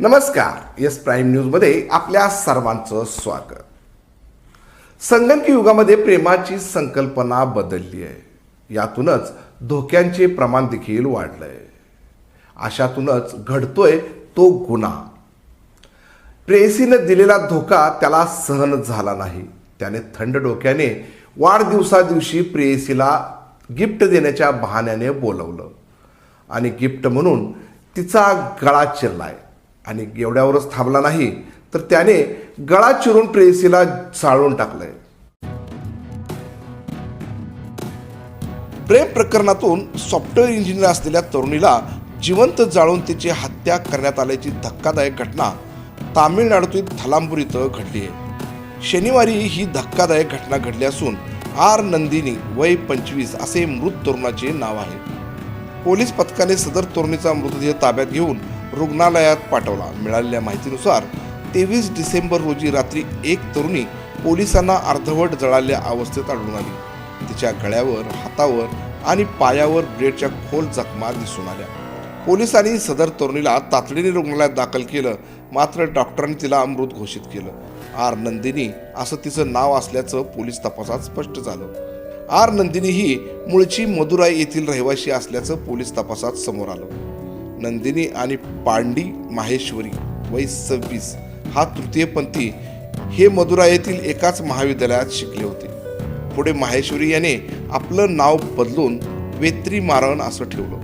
नमस्कार yes prime न्यूजमध्ये आपल्या सर्वांचं स्वागत. संगणक युगामध्ये प्रेमाची संकल्पना बदलली आहे. यातूनच धोक्यांचे प्रमाण देखील वाढलंय. अशातूनच घडतोय तो गुन्हा. प्रेयसीनं दिलेला धोका त्याला सहन झाला नाही. त्याने थंड डोक्याने वाढदिवसादिवशी प्रेयसीला गिफ्ट देण्याच्या बहाण्याने बोलवलं. आणि गिफ्ट म्हणून तिचा गळा चिरलाय. आणि एवढ्यावरच थांबला नाही तर त्याने गळा चिरून प्रेयसीला चाळून टाकलंय. प्रेम प्रकरणातून सॉफ्टवेअर इंजिनियर असलेल्या तरुणीला जिवंत जाळून तिची हत्या करण्यात आल्याची धक्कादायक घटना तामिळनाडूतील थलांबूर इथं घडली आहे शनिवारी ही धक्कादायक घटना घडली असून आर नंदिनी वय पंचवीस असे मृत तरुणाचे नाव आहे. पोलीस पथकाने सदर तरुणीचा मृतदेह ताब्यात घेऊन रुग्णालयात पाठवला. मिळालेल्या माहितीनुसार तेवीस डिसेंबर रोजी रात्री एक तरुणी पोलिसांना अर्धवट जळालेल्या अवस्थेत आढळून आली. तिच्या गळ्यावर हातावर आणि पायावर ब्लेडच्या खोल जखमा दिसून आल्या. पोलिसांनी सदर तरुणीला तातडीने रुग्णालयात दाखल केलं मात्र डॉक्टरांनी तिला अमृत घोषित केलं. आर. नंदिनी असं तिचं नाव असल्याचं पोलीस तपासात स्पष्ट झालं. आर. नंदिनी ही मूळची मदुराई येथील रहिवाशी असल्याचं पोलीस तपासात समोर आलं. नंदिनी आणि पांडी माहेश्वरी वय सव्वीस. हा तृतीयपंथी हे मदुरा येथील एकाच महाविद्यालयात शिकले होते. पुढे माहेश्वरी याने आपलं नाव बदलून वेत्री मारण असं ठेवलं.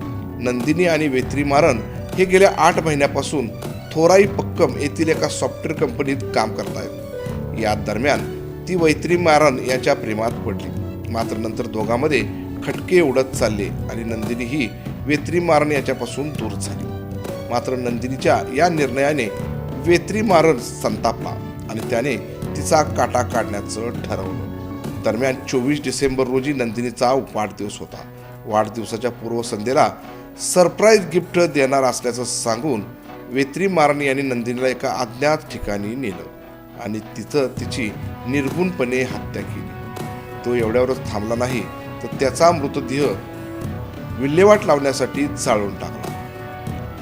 नंदिनी आणि वेत्री मारण हे गेल्या आठ महिन्यापासून थोराई पक्कम येथील एका सॉफ्टवेअर कंपनीत काम करतायत. या दरम्यान ती वैत्री मारण याच्या प्रेमात पडली. मात्र नंतर दोघांमध्ये खटके उडत चालले आणि नंदिनी ही वेत्री मारण याच्यापासून दूर झाली. मात्र नंदिनीच्या या निर्णयाने वेत्री मारण संतापला आणि त्याने तिचा काटा काढण्याचं ठरवलं. दरम्यान चोवीस डिसेंबर रोजी नंदिनीचा वाढदिवस होता. वाढदिवसाच्या पूर्वसंध्येला सरप्राईज गिफ्ट देणार असल्याचं सांगून वेत्री मारन यांनी नंदिनीला एका अज्ञात ठिकाणी नेलं आणि तिथं तिची निर्गुणपणे हत्या केली. तो एवढ्यावरच थांबला नाही तर त्याचा मृतदेह विल्हेवाट लावण्यासाठी जाळून टाकला.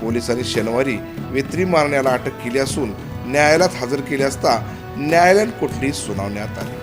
पोलिसांनी शनिवारी वेत्री मारण्याला अटक केली असून न्यायालयात हजर केले असता न्यायालयीन कोठडी सुनावण्यात आली.